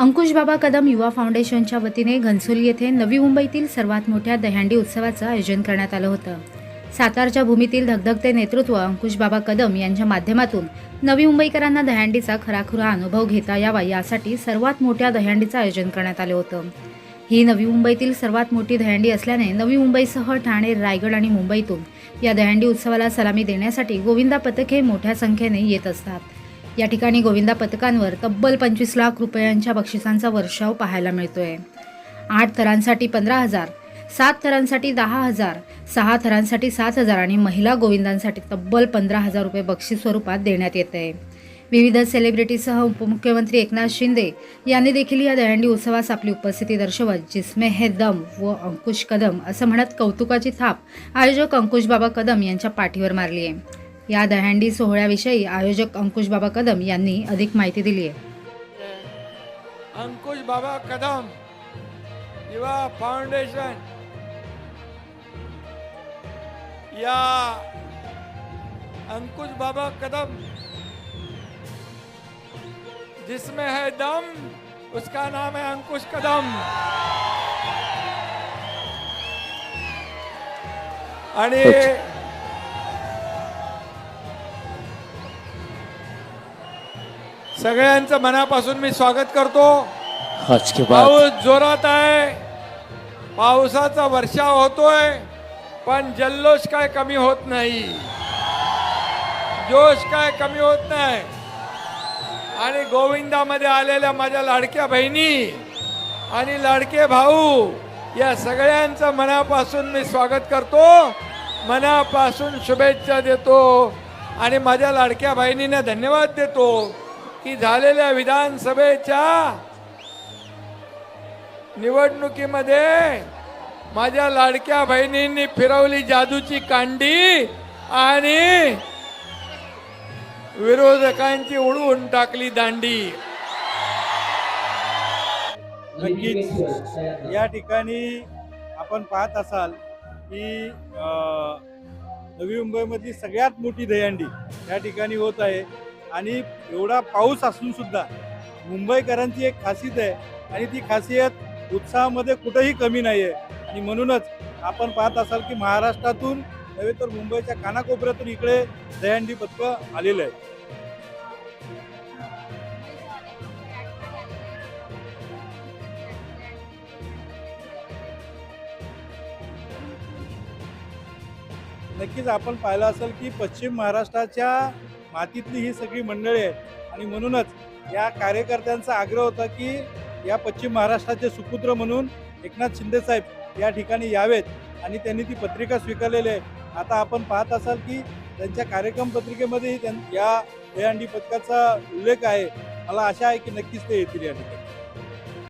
अंकुश बाबा कदम युवा फाउंडेशनच्या वतीने घनसोली येथे नवी मुंबईतील सर्वात मोठ्या दह्यांडी उत्सवाचं आयोजन करण्यात आलं होतं. सातारच्या भूमीतील धगधगते नेतृत्व अंकुश बाबा कदम यांच्या माध्यमातून नवी मुंबईकरांना दह्यांडीचा खराखुरा अनुभव घेता यावा यासाठी सर्वात मोठ्या दह्यांडीचं आयोजन करण्यात आलं होतं. ही नवी मुंबईतील सर्वात मोठी दहंडी असल्याने नवी मुंबईसह ठाणे रायगड आणि मुंबईतून या दहंडी उत्सवाला सलामी देण्यासाठी गोविंदा पथके मोठ्या संख्येने येत असतात. या ठिकाणी गोविंदा पथकांवर तब्बल पंचवीस लाख रुपयांच्या बक्षिसांचा वर्षाव पाहायला मिळतोय. आठ थरांसाठी पंधरा हजार सात थरांसाठी दहा हजार सहा थरांसाठी सात हजार आणि महिला गोविंदांसाठी तब्बल पंधरा हजार रुपये बक्षीस स्वरूपात देण्यात येत आहे विविध सेलिब्रिटीसह उपमुख्यमंत्री एकनाथ शिंदे यांनी देखील या दहंडी उत्सवास आपली उपस्थिती दर्शवत जिसमे हे दम व अंकुश कदम असं म्हणत कौतुकाची थाप आयोजक अंकुश बाबा कदम यांच्या पाठीवर मारली आहे या दहीहंडी सोहळ्याविषयी आयोजक अंकुश बाबा कदम यांनी अधिक माहिती दिली आहे. अंकुश बाबा कदम युवा फाउंडेशन या अंकुश बाबा कदम जिसमें है दम उसका नाम है अंकुश कदम। आणि सगळ्यांचं मनापासून मी स्वागत करतो. पाऊस जोरात आहे. पावसाचा वर्षाव होतोय पण जल्लोष काय कमी होत नाही. जोश काय कमी होत नाही. आणि गोविंदामध्ये आलेल्या माझ्या लाडक्या बहिणी आणि लाडके भाऊ या सगळ्यांचं मनापासून मी स्वागत करतो. मनापासून शुभेच्छा देतो. आणि माझ्या लाडक्या बहिणींना धन्यवाद देतो. की झालेल्या विधानसभेच्या निवडणुकीमध्ये माझ्या लाडक्या बहिणींनी फिरवली जादूची कांडी आणि विरोधकांची उडवून टाकली दांडी. नक्कीच. या ठिकाणी आपण पाहत असाल की अ, नवी मुंबईमधली सगळ्यात मोठी दहीहंडी या ठिकाणी होत आहे. आणि एवढा पाऊस असून सुद्धा मुंबईकरांची एक खासियत आहे आणि ती खासियत उत्साहामध्ये कुठेही कमी नाही आहे आणि म्हणूनच आपण पाहत असाल की महाराष्ट्रातून नव्हे तर मुंबईच्या कानाकोपऱ्यातून इकडे दहीहंडी पथकं आलेलं आहे नक्कीच आपण पाहिलं असेल की पश्चिम महाराष्ट्राच्या मातीतली ही सगळी मंडळी आहेत. आणि म्हणूनच या कार्यकर्त्यांचा आग्रह होता की या पश्चिम महाराष्ट्राचे सुपुत्र म्हणून एकनाथ शिंदेसाहेब या ठिकाणी यावेत आणि त्यांनी ती पत्रिका स्वीकारलेली आहे. आता आपण पाहत असाल की त्यांच्या कार्यक्रम पत्रिकेमध्येही त्यां या दहीहंडी पथकाचा उल्लेख आहे. मला आशा आहे की नक्कीच ते येतील या ठिकाणी.